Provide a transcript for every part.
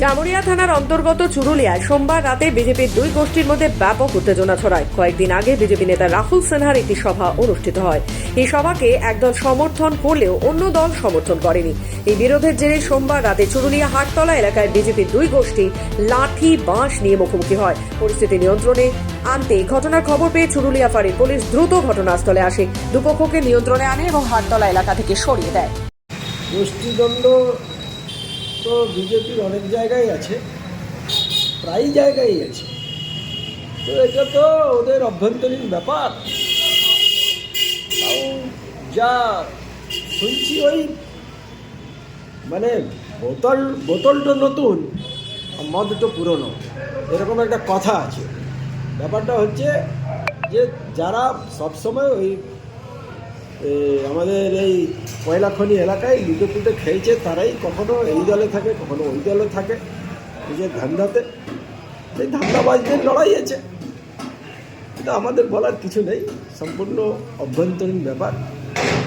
জামুরিয়া থানার অন্তর্গত চুরুলিয়ায় সোমবার রাতে বিজেপির দুই গোষ্ঠীর মধ্যে ব্যাপক উত্তেজনা ছড়ায়। কয়েকদিন আগে বিজেপি নেতা রাহুল সিনহার একটি সভা অনুষ্ঠিত হয়। এই সভাকে একদল সমর্থন করলেও অন্য দল সমর্থন করেনি। এই বিরোধের জেরে সোমবার রাতে চুরুলিয়া হাটতলা এলাকায় বিজেপির দুই গোষ্ঠী লাঠি, বাঁশ নিয়ে মুখোমুখি হয়। পরিস্থিতি নিয়ন্ত্রণে আনতে ঘটনার খবর পেয়ে চুরুলিয়া ফাঁড়ির পুলিশ দ্রুত ঘটনাস্থলে আসে। দুপক্ষকে নিয়ন্ত্রণে আনে এবং হাটতলা এলাকা থেকে সরিয়ে দেয়। তো বিজেপির অনেক জায়গায় আছে, প্রায় জায়গায় আছে। তো এটা তো ওদের অভ্যন্তরীণ ব্যাপার। তাও যা শুনছি ওই মানে বোতল বোতলটা নতুন মদটা পুরনো। এরকম একটা কথা আছে। ব্যাপারটা হচ্ছে যে যারা সবসময় ওই আমাদের এই কয়লাখনি এলাকায় লুটে পুটে খেয়েছে তারাই। কখনো এই দলে থাকে কখনো ওই দলে থাকে। নিজের ধান্দাতে এই ধান্দাবাজদের লড়াই আছে। এটা আমাদের বলার কিছু নেই সম্পূর্ণ অভ্যন্তরীণ ব্যাপার।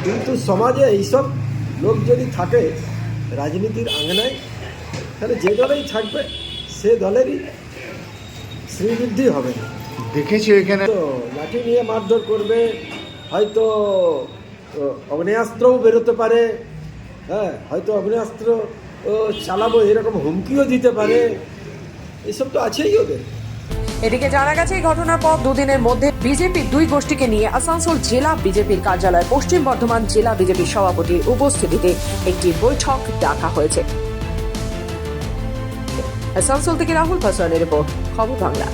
কিন্তু সমাজে এইসব লোক যদি থাকে রাজনীতির আঙনায় তাহলে যে দলেই থাকবে সে দলেরই শ্রীবৃদ্ধি হবে। না দেখেছি এখানে তো লাঠি নিয়ে মারধর করবে হয়তো অগ্নেয়াস্ত্রও বেরোতে পারে হ্যাঁ হয়তো অগ্নেয়াস্ত্র চালাবো, এরকম হুমকিও দিতে পারে। এসব তো আছেই ওদের। এদিকে জানা গেছে, এই ঘটনার পর দুদিনের মধ্যে বিজেপির দুই গোষ্ঠীকে নিয়ে আসানসোল জেলা বিজেপির কার্যালয়ে, পশ্চিম বর্ধমান জেলা বিজেপির সভাপতির উপস্থিতিতে একটি বৈঠক ডাকা হয়েছে। আসানসোল থেকে রাহুল পাসওয়ানের রিপোর্ট, খবর বাংলা।